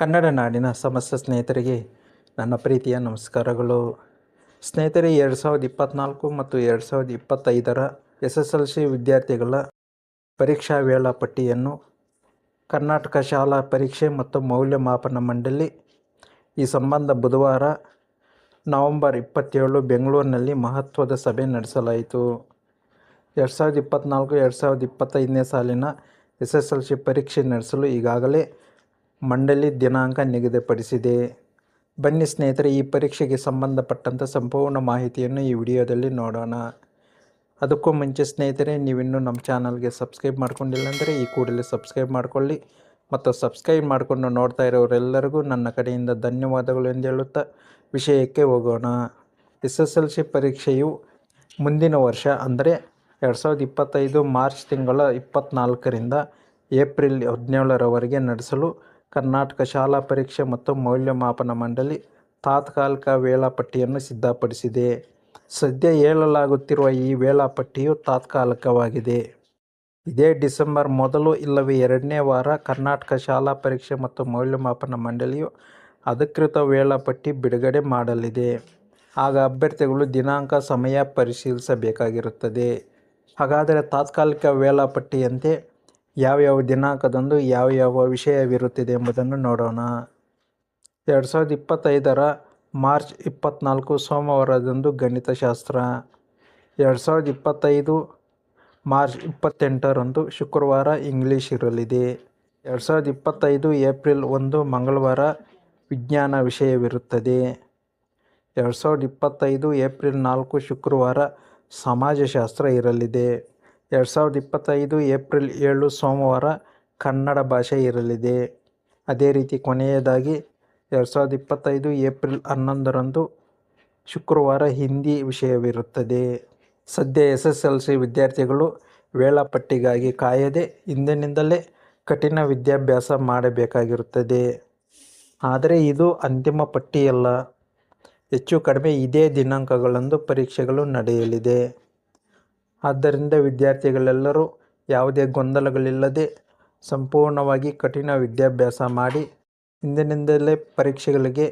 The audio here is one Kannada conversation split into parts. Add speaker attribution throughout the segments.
Speaker 1: ಕನ್ನಡ ನಾಡಿನ ಸಮಸ್ತ ಸ್ನೇಹಿತರಿಗೆ ನನ್ನ ಪ್ರೀತಿಯ ನಮಸ್ಕಾರಗಳು. ಸ್ನೇಹಿತರೆ, ಎರಡು ಸಾವಿರದ ಇಪ್ಪತ್ತ್ನಾಲ್ಕು ಮತ್ತು ಎರಡು ಸಾವಿರದ ಇಪ್ಪತ್ತೈದರ ಎಸ್ ಎಸ್ ಎಲ್ ಸಿ ವಿದ್ಯಾರ್ಥಿಗಳ ಪರೀಕ್ಷಾ ವೇಳಾಪಟ್ಟಿಯನ್ನು ಕರ್ನಾಟಕ ಶಾಲಾ ಪರೀಕ್ಷೆ ಮತ್ತು ಮೌಲ್ಯಮಾಪನ ಮಂಡಳಿ ಈ ಸಂಬಂಧ ಬುಧವಾರ ನವೆಂಬರ್ ಇಪ್ಪತ್ತೇಳು ಬೆಂಗಳೂರಿನಲ್ಲಿ ಮಹತ್ವದ ಸಭೆ ನಡೆಸಲಾಯಿತು. ಎರಡು ಸಾವಿರದ ಇಪ್ಪತ್ತ್ನಾಲ್ಕು ಎರಡು ಸಾವಿರದ ಇಪ್ಪತ್ತೈದನೇ ಸಾಲಿನ ಎಸ್ ಎಸ್ ಎಲ್ ಸಿ ಪರೀಕ್ಷೆ ನಡೆಸಲು ಈಗಾಗಲೇ ಮಂಡಳಿ ದಿನಾಂಕ ನಿಗದಿಪಡಿಸಿದೆ. ಬನ್ನಿ ಸ್ನೇಹಿತರೆ, ಈ ಪರೀಕ್ಷೆಗೆ ಸಂಬಂಧಪಟ್ಟಂಥ ಸಂಪೂರ್ಣ ಮಾಹಿತಿಯನ್ನು ಈ ವಿಡಿಯೋದಲ್ಲಿ ನೋಡೋಣ. ಅದಕ್ಕೂ ಮುಂಚೆ ಸ್ನೇಹಿತರೆ, ನೀವಿನ್ನೂ ನಮ್ಮ ಚಾನಲ್ಗೆ ಸಬ್ಸ್ಕ್ರೈಬ್ ಮಾಡ್ಕೊಂಡಿಲ್ಲ ಅಂದರೆ ಈ ಕೂಡಲೇ ಸಬ್ಸ್ಕ್ರೈಬ್ ಮಾಡಿಕೊಳ್ಳಿ. ಮತ್ತು ಸಬ್ಸ್ಕ್ರೈಬ್ ಮಾಡಿಕೊಂಡು ನೋಡ್ತಾ ಇರೋರೆಲ್ಲರಿಗೂ ನನ್ನ ಕಡೆಯಿಂದ ಧನ್ಯವಾದಗಳು ಎಂದು ಹೇಳುತ್ತಾ ವಿಷಯಕ್ಕೆ ಹೋಗೋಣ. ಎಸ್ ಎಸ್ ಎಲ್ ಸಿ ಪರೀಕ್ಷೆಯು ಮುಂದಿನ ವರ್ಷ, ಅಂದರೆ ಎರಡು ಸಾವಿರದ ಇಪ್ಪತ್ತೈದು ಮಾರ್ಚ್ ತಿಂಗಳ ಇಪ್ಪತ್ತ್ನಾಲ್ಕರಿಂದ ಏಪ್ರಿಲ್ ಹದಿನೇಳರವರೆಗೆ ನಡೆಸಲು ಕರ್ನಾಟಕ ಶಾಲಾ ಪರೀಕ್ಷೆ ಮತ್ತು ಮೌಲ್ಯಮಾಪನ ಮಂಡಳಿ ತಾತ್ಕಾಲಿಕ ವೇಳಾಪಟ್ಟಿಯನ್ನು ಸಿದ್ಧಪಡಿಸಿದೆ. ಸದ್ಯ ಹೇಳಲಾಗುತ್ತಿರುವ ಈ ವೇಳಾಪಟ್ಟಿಯು ತಾತ್ಕಾಲಿಕವಾಗಿದೆ. ಇದೇ ಡಿಸೆಂಬರ್ ಮೊದಲು ಇಲ್ಲವೇ ಎರಡನೇ ವಾರ ಕರ್ನಾಟಕ ಶಾಲಾ ಪರೀಕ್ಷೆ ಮತ್ತು ಮೌಲ್ಯಮಾಪನ ಮಂಡಳಿಯು ಅಧಿಕೃತ ವೇಳಾಪಟ್ಟಿ ಬಿಡುಗಡೆ ಮಾಡಲಿದೆ. ಆಗ ಅಭ್ಯರ್ಥಿಗಳು ದಿನಾಂಕ, ಸಮಯ ಪರಿಶೀಲಿಸಬೇಕಾಗಿರುತ್ತದೆ. ಹಾಗಾದರೆ ತಾತ್ಕಾಲಿಕ ವೇಳಾಪಟ್ಟಿಯಂತೆ ಯಾವ್ಯಾವ ದಿನಾಂಕದಂದು ಯಾವ ಯಾವ ವಿಷಯವಿರುತ್ತದೆ ಎಂಬುದನ್ನು ನೋಡೋಣ. ಎರಡು ಸಾವಿರದ ಇಪ್ಪತ್ತೈದರ ಮಾರ್ಚ್ ಇಪ್ಪತ್ತ್ನಾಲ್ಕು ಸೋಮವಾರದಂದು ಗಣಿತಶಾಸ್ತ್ರ. ಎರಡು ಸಾವಿರದ ಇಪ್ಪತ್ತೈದು ಮಾರ್ಚ್ ಇಪ್ಪತ್ತೆಂಟರಂದು ಶುಕ್ರವಾರ ಇಂಗ್ಲೀಷ್ ಇರಲಿದೆ. ಎರಡು ಸಾವಿರದ ಇಪ್ಪತ್ತೈದು ಏಪ್ರಿಲ್ ಒಂದು ಮಂಗಳವಾರ ವಿಜ್ಞಾನ ವಿಷಯವಿರುತ್ತದೆ. ಎರಡು ಸಾವಿರದ ಇಪ್ಪತ್ತೈದು ಏಪ್ರಿಲ್ ನಾಲ್ಕು ಶುಕ್ರವಾರ ಸಮಾಜಶಾಸ್ತ್ರ ಇರಲಿದೆ. ಎರಡು ಸಾವಿರದ ಇಪ್ಪತ್ತೈದು ಏಪ್ರಿಲ್ ಏಳು ಸೋಮವಾರ ಕನ್ನಡ ಭಾಷೆ ಇರಲಿದೆ. ಅದೇ ರೀತಿ ಕೊನೆಯದಾಗಿ ಎರಡು ಸಾವಿರದ ಇಪ್ಪತ್ತೈದು ಏಪ್ರಿಲ್ ಹನ್ನೊಂದರಂದು ಶುಕ್ರವಾರ ಹಿಂದಿ ವಿಷಯವಿರುತ್ತದೆ. ಸದ್ಯ ಎಸ್ ಎಸ್ ಎಲ್ ಸಿ ವಿದ್ಯಾರ್ಥಿಗಳು ವೇಳಾಪಟ್ಟಿಗಾಗಿ ಕಾಯದೆ ಹಿಂದಿನಿಂದಲೇ ಕಠಿಣ ವಿದ್ಯಾಭ್ಯಾಸ ಮಾಡಬೇಕಾಗಿರುತ್ತದೆ. ಆದರೆ ಇದು ಅಂತಿಮ ಪಟ್ಟಿಯಲ್ಲ. ಹೆಚ್ಚು ಕಡಿಮೆ ಇದೇ ದಿನಾಂಕಗಳಂದು ಪರೀಕ್ಷೆಗಳು ನಡೆಯಲಿದೆ. ಆದ್ದರಿಂದ ವಿದ್ಯಾರ್ಥಿಗಳೆಲ್ಲರೂ ಯಾವುದೇ ಗೊಂದಲಗಳಿಲ್ಲದೆ ಸಂಪೂರ್ಣವಾಗಿ ಕಠಿಣ ವಿದ್ಯಾಭ್ಯಾಸ ಮಾಡಿ ಇಂದಿನಿಂದಲೇ ಪರೀಕ್ಷೆಗಳಿಗೆ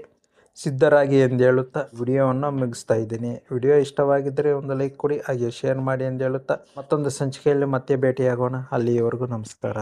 Speaker 1: ಸಿದ್ಧರಾಗಿ ಎಂದು ಹೇಳುತ್ತಾ ವಿಡಿಯೋವನ್ನು ಮುಗಿಸ್ತಾ ಇದ್ದೀನಿ. ವಿಡಿಯೋ ಇಷ್ಟವಾಗಿದ್ದರೆ ಒಂದು ಲೈಕ್ ಕೊಡಿ, ಹಾಗೆ ಶೇರ್ ಮಾಡಿ ಎಂದು ಹೇಳುತ್ತಾ ಮತ್ತೊಂದು ಸಂಚಿಕೆಯಲ್ಲಿ ಮತ್ತೆ ಭೇಟಿಯಾಗೋಣ. ಅಲ್ಲಿಯವರೆಗೂ ನಮಸ್ಕಾರ.